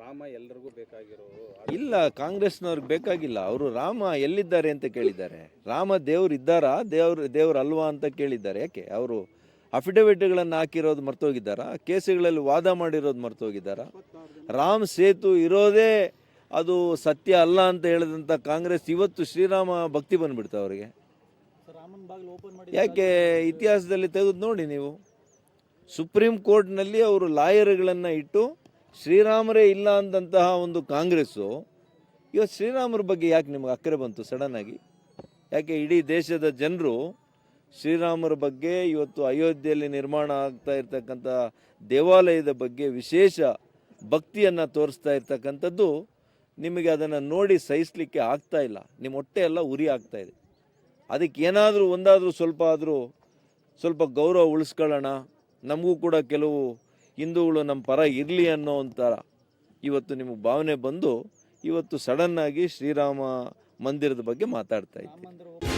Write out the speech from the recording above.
ರಾಮ ಎಲ್ರಿಗೂ ಬೇಕಾಗಿರೋರು ಇಲ್ಲ ಕಾಂಗ್ರೆಸ್ನವ್ರಿಗೆ ಬೇಕಾಗಿಲ್ಲ. ಅವರು ರಾಮ ಎಲ್ಲಿದ್ದಾರೆ ಅಂತ ಕೇಳಿದ್ದಾರೆ. ರಾಮ ದೇವ್ರು ಇದ್ದಾರಾ? ದೇವ್ರು ದೇವ್ರು ಅಲ್ವಾ ಅಂತ ಕೇಳಿದ್ದಾರೆ. ಯಾಕೆ? ಅವರು ಅಫಿಡವಿಟ್ಗಳನ್ನು ಹಾಕಿರೋದು ಮರ್ತೋಗಿದ್ದಾರಾ? ಕೇಸುಗಳಲ್ಲಿ ವಾದ ಮಾಡಿರೋದು ಮರ್ತೋಗಿದ್ದಾರಾ? ರಾಮ್ ಸೇತು ಇರೋದೇ ಅದು ಸತ್ಯ ಅಲ್ಲ ಅಂತ ಹೇಳಿದಂಥ ಕಾಂಗ್ರೆಸ್ ಇವತ್ತು ಶ್ರೀರಾಮ ಭಕ್ತಿ ಬಂದ್ಬಿಡ್ತಾ ಅವರಿಗೆ. ಯಾಕೆ? ಇತಿಹಾಸದಲ್ಲಿ ತೆಗೆದು ನೋಡಿ ನೀವು. ಸುಪ್ರೀಂ ಕೋರ್ಟ್ನಲ್ಲಿ ಅವರು ಲಾಯರ್ಗಳನ್ನು ಇಟ್ಟು ಶ್ರೀರಾಮರೇ ಇಲ್ಲ ಅಂದಂತಹ ಒಂದು ಕಾಂಗ್ರೆಸ್ಸು, ಇವತ್ತು ಶ್ರೀರಾಮರ ಬಗ್ಗೆ ಯಾಕೆ ನಿಮಗೆ ಅಕ್ಕರೆ ಬಂತು ಸಡನ್ನಾಗಿ ಯಾಕೆ ಇಡೀ ದೇಶದ ಜನರು ಶ್ರೀರಾಮರ ಬಗ್ಗೆ ಇವತ್ತು ಅಯೋಧ್ಯೆಯಲ್ಲಿ ನಿರ್ಮಾಣ ಆಗ್ತಾ ಇರ್ತಕ್ಕಂಥ ದೇವಾಲಯದ ಬಗ್ಗೆ ವಿಶೇಷ ಭಕ್ತಿಯನ್ನು ತೋರಿಸ್ತಾ ಇರ್ತಕ್ಕಂಥದ್ದು ನಿಮಗೆ ಅದನ್ನು ನೋಡಿ ಸಹಿಸಲಿಕ್ಕೆ ಆಗ್ತಾ ಇಲ್ಲ. ನಿಮ್ಮ ಹೊಟ್ಟೆ ಎಲ್ಲ ಉರಿ ಆಗ್ತಾ ಇದೆ. ಅದಕ್ಕೆ ಏನಾದರೂ, ಒಂದಾದರೂ ಸ್ವಲ್ಪ ಆದರೂ ಸ್ವಲ್ಪ ಗೌರವ ಉಳಿಸ್ಕೊಳ್ಳೋಣ. ನಮಗೂ ಕೂಡ ಕೆಲವು ಹಿಂದೂಗಳು ನಮ್ಮ ಪರ ಇರಲಿ ಅನ್ನೋ ಒಂಥರ. ಇವತ್ತು ನಿಮಗೆ ಭಾವನೆ ಬಂದು ಇವತ್ತು ಸಡನ್ನಾಗಿ ಶ್ರೀರಾಮ ಮಂದಿರದ ಬಗ್ಗೆ ಮಾತಾಡ್ತಾ ಇದ್ದೀವಿ